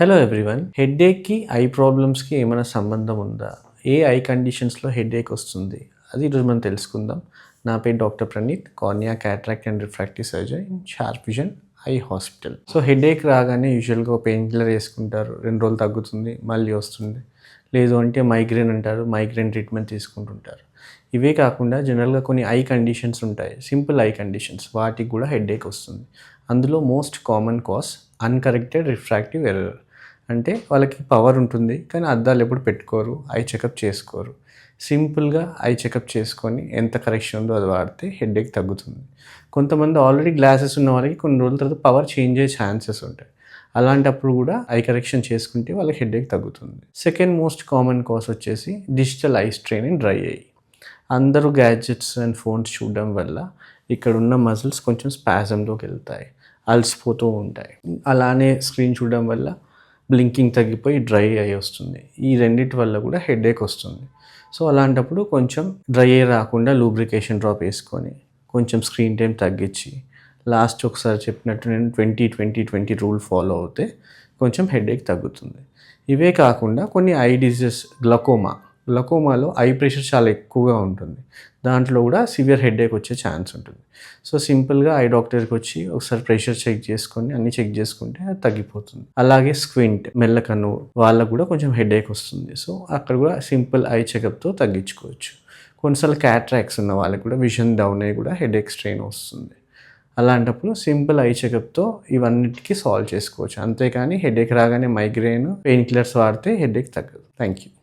Hello everyone హెడ్ఏక్కి eye ప్రాబ్లమ్స్కి ఏమైనా సంబంధం ఉందా? ఏ ఐ కండిషన్స్లో హెడేక్ వస్తుంది? అది ఈరోజు మనం తెలుసుకుందాం. నా పేరు doctor Praneeth cornea cataract and refractive surgery in sharp vision eye hospital so headache రాగానే యూజువల్గా పెయిన్ కిల్లర్ వేసుకుంటారు. రెండు రోజులు తగ్గుతుంది మళ్ళీ వస్తుంది. లేదు అంటే మైగ్రేన్ అంటారు మైగ్రేన్ ట్రీట్మెంట్ తీసుకుంటుంటారు. ఇవే కాకుండా జనరల్గా కొన్ని ఐ కండిషన్స్ ఉంటాయి. సింపుల్ ఐ కండిషన్స్ వాటికి కూడా హెడేక్ వస్తుంది. అందులో most common cause uncorrected refractive error అంటే వాళ్ళకి పవర్ ఉంటుంది కానీ అద్దాలు ఎప్పుడు పెట్టుకోరు ఐ చెకప్ చేసుకోరు. సింపుల్గా ఐ చెకప్ చేసుకొని ఎంత కరెక్షన్ ఉందో అది వాడితే హెడేక్ తగ్గుతుంది. కొంతమంది ఆల్రెడీ గ్లాసెస్ ఉన్న వాళ్ళకి కొన్ని రోజుల తర్వాత పవర్ చేంజ్ అయ్యే ఛాన్సెస్ ఉంటాయి. అలాంటప్పుడు కూడా ఐ కరెక్షన్ చేసుకుంటే వాళ్ళకి హెడేక్ తగ్గుతుంది. సెకండ్ మోస్ట్ కామన్ కాస్ వచ్చేసి digital eye strain and dry eye అందరూ గ్యాడ్జెట్స్ అండ్ ఫోన్స్ చూడడం వల్ల ఇక్కడ ఉన్న మజిల్స్ కొంచెం స్పాజంలోకి వెళ్తాయి అలసిపోతూ ఉంటాయి. అలానే స్క్రీన్ చూడడం వల్ల బ్లింకింగ్ తగ్గిపోయి డ్రై అయి వస్తుంది. ఈ రెండిటి వల్ల కూడా హెడేక్ వస్తుంది. సో అలాంటప్పుడు కొంచెం డ్రై అయ్యి రాకుండా లూబ్రికేషన్ డ్రాప్ వేసుకొని కొంచెం స్క్రీన్ టైం తగ్గించి లాస్ట్ ఒకసారి చెప్పినట్టు నేను twenty twenty twenty rule follow అవుతే కొంచెం హెడేక్ తగ్గుతుంది. ఇవే కాకుండా కొన్ని ఐ డిజీజెస్ గ్లకోమా గ్లకోమాలో ఐ ప్రెషర్ చాలా ఎక్కువగా ఉంటుంది. దాంట్లో కూడా సివియర్ హెడేక్ వచ్చే ఛాన్స్ ఉంటుంది. సో సింపుల్గా ఐ డాక్టర్కి వచ్చి ఒకసారి ప్రెషర్ చెక్ చేసుకొని అన్ని చెక్ చేసుకుంటే అది తగ్గిపోతుంది. అలాగే స్క్వింట్ మెల్లకన్ను వాళ్ళకు కూడా కొంచెం హెడేక్ వస్తుంది. సో అక్కడ కూడా సింపుల్ ఐ చెకప్తో తగ్గించుకోవచ్చు. కొన్నిసార్లు క్యాట్రాక్స్ ఉన్న వాళ్ళకి కూడా విజన్ డౌన్ అయ్యి కూడా హెడేక్ స్ట్రెయిన్ వస్తుంది. అలాంటప్పుడు సింపుల్ ఐ చెకప్తో ఇవన్నిటికీ సాల్వ్ చేసుకోవచ్చు. అంతేకాని హెడేక్ రాగానే మైగ్రేన్ పెయిన్ కిల్లర్స్ వాడితే హెడేక్ తగ్గదు. Thank you